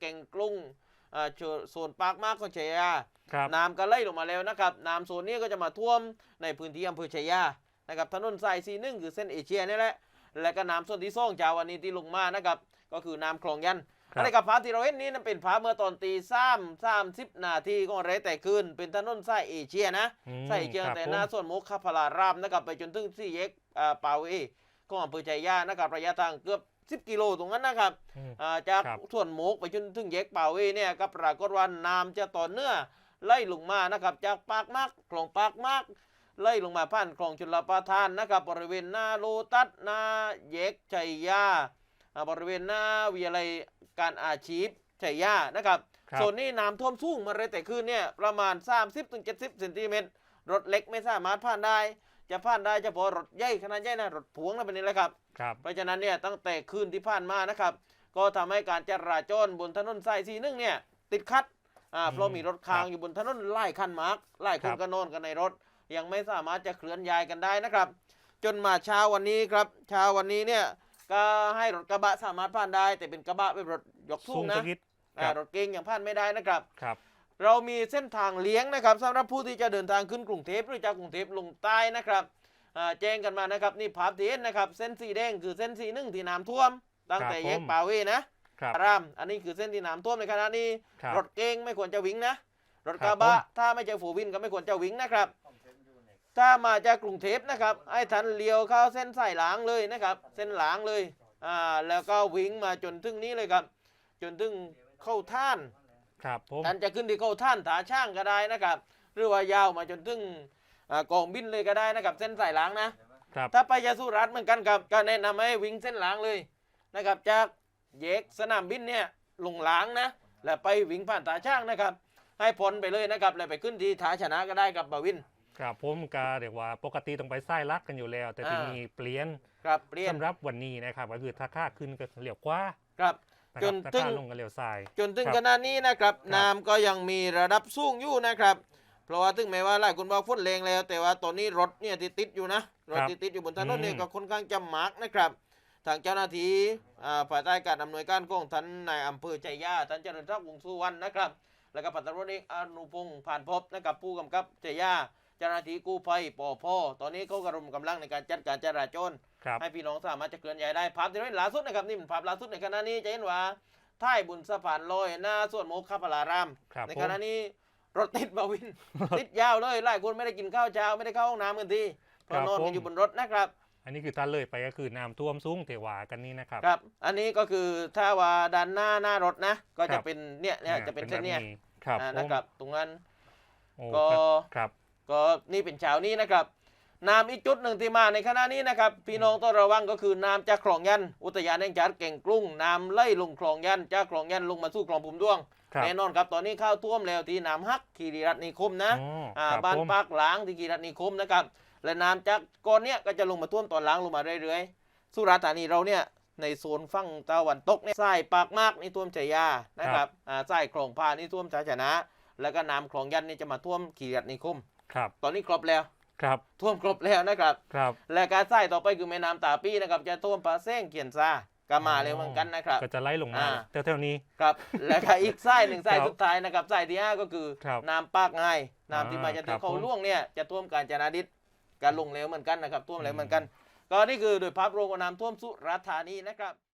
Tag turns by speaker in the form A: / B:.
A: เก่งกรุงอ่าโซนปากมากของชัยยา
B: ครับ
A: น้ำก็ไหลลงมาแล้วนะครับ น้ำโซนนี้ก็จะมาท่วมในพื้นที่อำเภอชัยยานะครับถนนสายซีหนึ่งคือเส้นเอเชียนี่แหละ และก็น้ำส่วนที่ซ่องจากวันนี้ที่ลงมานะครับ ก็คือน้ำคลองยัน
B: ครับ
A: อะไรกับภาพที่เราเห็นนี้นั้นเป็นภาพเมื่อตอนตีสามสามสิบนาทีของไรแต่คืนเป็นถนนสายเอเชียนะ
B: อืม
A: สายเอเชีย
B: ครับ
A: แต่หน้า
B: ผม
A: ส่วนมุกคาพลารามนะครับไปจนถึงสี่แยกอ่าปาเวของอำเภอชัยยานะครับระยะทางเกือบ 10 กิโลตรงนั้นนะครับ
B: อืม
A: อ่าจาก
B: ครับ
A: ส่วนโมกไปจนถึงแยกป่าเวเนี่ยก็ปรากฏว่าน้ำจะต่อเนื่องไล่ลงมานะครับ จากปากมากคลองปากมากไล่ลงมาผ่านคลองชลประทานนะครับ บริเวณหน้าโลตัสหน้าแยกชัยยาอ่าบริเวณหน้าวิทยาลัยการอาชีพชัยยานะครับ
B: ครับ
A: โซนนี้น้ำท่วมสูงมาเลยแต่คืนเนี่ยประมาณ 30-70เซนติเมตรรถเล็กไม่สามารถผ่านได้ จะผ่านได้เฉพาะรถใหญ่ขนาดใหญ่นะรถพวงนะเป็นนี้แหละครับ
B: ครับ
A: เพราะฉะนั้นเนี่ยตั้งแต่คืนที่ผ่านมานะครับ ก็ทำให้การจราจรบนถนนสายสีนึงเนี่ยติดขัดอ่า
B: อืม
A: เพราะมีรถค้าง
B: ครับ
A: อยู่บนถนนไล่คันมาร์กไล่ค
B: ครั
A: น
B: บ
A: ก็นอนกันในรถ ยังไม่สามารถจะเคลื่อนย้ายกันได้นะครับ จนมาเช้าวันนี้ครับเช้าวันนี้เนี่ยก็ให้รถกระบะสามารถผ่านได้ แต่เป็นกระบะเป็นรถยกสู
B: สู
A: ง
B: ง
A: นะ
B: สักนิด
A: อ่ารถเก๋งยังผ่านไม่ได้นะครับ
B: ครับ
A: เรามีเส้นทางเลี้ยงนะครับสำหรับผู้ที่จะเดินทางขึ้นกรุงเทพหรือจากกรุงเทพลงใต้นะครับอ่า แจ้งกันมานะครับนี่ภาพที่เห็นนะครับ เส้นสีแดงคือเส้นสีหนึ่งที่น้ำท่วม ตั้งแต่
B: ครับ
A: แยก
B: ผม
A: ป่าเวนะครับรามอันนี้คือเส้นที่น้ำท่วมในขณะนี้
B: ครับ
A: รถเก๋งไม่ควรจะวิ่งนะ รถ
B: ค
A: ก
B: รั
A: ระ
B: บบะผม
A: ถ้าไม่ใช่ฝูวินก็ไม่ควรจะวิ่งนะครับถ้ามาจากกรุงเทพนะครับให้ทันเลี้ยวเข้าเส้นสายหลางเลยนะครับ เส้นหลางเลยอ่าแล้วก็วิ่งมาจนถึงนี้เลยครับ จนถึงเข้าท่าน
B: ครับผม
A: ท่านจะขึ้นที่เข้าท่านถาช่างก็ได้นะครับ หรือว่ายาวมาจนถึงอ่า กองบินเลยก็ได้นะครับเส้นสายหลางนะ
B: ครับ
A: ถ้าไปยาสุรัตน์เหมือนกันครับก็แนะนำให้วิ่งเส้นหลางเลยนะครับจากแยกสนามบินเนี่ยลงหลางนะแล้วไปวิ่งผ่านตาช่างนะครับ ให้พ้นไปเลยนะครับแล้วไปขึ้นที่ถาชนะก็ได้กับบาวิน
B: ครับผมก็เรียกว่าปกติต้องไปไส้ลักกันอยู่แล้ว แต่ที
A: อ่า
B: นี้เปลี่ยน
A: ครับเปลี่ยน
B: สำหรับวันนี้นะครับก็คือถ้าค่าขึ้นก็เลี้ยวขวา
A: ครับ
B: นะ
A: จ
B: ครับ
A: น
B: ถ้า
A: ถึง
B: ค่าลงก็เลี้ยวซ้าย
A: จนถึง
B: ครับ
A: ขณะนี้นะครับ
B: ครับ
A: น้ำก็ยังมีระดับสูงอยู่นะครับ เพราะว่าถึงแม้ว่าหลายคนบอกฝนแรงแล้ว แต่ว่าตอนนี้รถเนี่ยที่ติดอยู่นะรถที่ติดอยู่บนถนนเนี่ย
B: อืม
A: ก็ค่อนข้างจะมากนะครับ ทางเจ้าหน้าที่อ่าภายใต้การอำนวยการของท่านนายอำเภอใจย่าท่านเจริญทักษ์วงศ์สุวรรณนะครับ แล้วก็พันตำรวจเอกอนุพงศ์ผ่านพบนะครับผู้กำกับใจย่าเจ้าหน้าที่กู้ภัยปอพตอนนี้เขากระดมกำลังในการจัดการจราจร
B: ครับ
A: ให้พี่น้องสามารถจะเคลื่อนย้ายได้ภาพที่เราเห็นล่าสุดนะครับนี่เป็นภาพล่าสุดในขณะนี้จะเห็นว่าท้ายบุญสะพานลอยหน้าส่วนโมกขพลาราม
B: ครับ
A: ใน
B: ผม
A: ขณะนี้ รถติดบาวิน ติดยาวเลยหลายคนไม่ได้กินข้าวเช้าไม่ได้เข้าห้องน้ำกันทีเพ
B: ครั
A: ราะ
B: บ
A: นอนกัน
B: ผม
A: อยู่บนรถนะครับ
B: อันนี้คือถ้าเลยไปก็คือน้ำท่วมสูงเทวากันนี้นะครับ
A: ครับ อันนี้ก็คือถ้าว่าด้านหน้าหน้ารถนะ ก็
B: ครั
A: จะ
B: บ
A: เป็นเนี่ยเนี่ยจะเป็นเส้นเนี่ย
B: แบบครับ
A: อ่า
B: ผม
A: นะครับตรงนั้น
B: โอ้
A: ก็
B: ครับ
A: ก็นี่เป็นเช้านี้นะครับ น้ำอีกจุดหนึ่งที่มาในขณะนี้นะครับพี่น้องต้องระวังก็คือน้ำจากคลองยัน อุทยานแห่งชาติเก่งกรุงน้ำไหลลงคลองยันจากคลองยันลงมาสู่คลองปุ่มด้วง
B: ครับ
A: แน่นอนครับตอนนี้ข้าวท่วมแล้วที่น้ำฮักคีรีรัตน์นิคมนะ
B: อ๋อ
A: อ่า
B: ครับ
A: บ้าน
B: ผม
A: ปากหลางที่คีรีรัตน์นิคมนะครับและน้ำจากก้อนเนี้ยก็จะลงมาท่วมตอนหล้างลงมาเรื่อยๆสุราษฎร์ธานีเราเนี่ยในโซนฝั่งตะวันตกเนี่ยทรายปากมากนี่ท่วมชายานะครับอ่าทรายคลองพานี่ท่วมชาชนะ แล้วก็น้ำคลองยันนี่จะมาท่วมคีรีรัตน์นิคม
B: ครับ
A: ตอนนี้ครบแล้ว
B: ครับ
A: ท่วมครบแล้วนะครับ
B: ครับ
A: และการใส่ต่อไปคือแม่น้ำตาปีนะครับจะท่วมปลาเส้งเกียนซาก็มาเลยเหมือนกันนะครับ
B: ก็จะไล่ลงมา
A: อ่า
B: แถวๆนี้
A: ครับ และก็อีกไส้หนึ่งไส้
B: ครับ
A: สุดท้ายนะครับไส้ที่ห้าก็คือ
B: ครับ
A: น้ำปากง่ายน้ำที่มา
B: อ่า
A: จาก
B: ครั
A: ที่
B: บ
A: เขา
B: ผม
A: ล่วงเนี่ยจะท่วมกาญจนาดิษฐ์การลงเหลวเหมือนกันนะครับท่วมเหลวเหมือนกัน ก็นี่คือโดยภาพรวมของน้ำท่วมสุราษฎร์ธานีนะครับ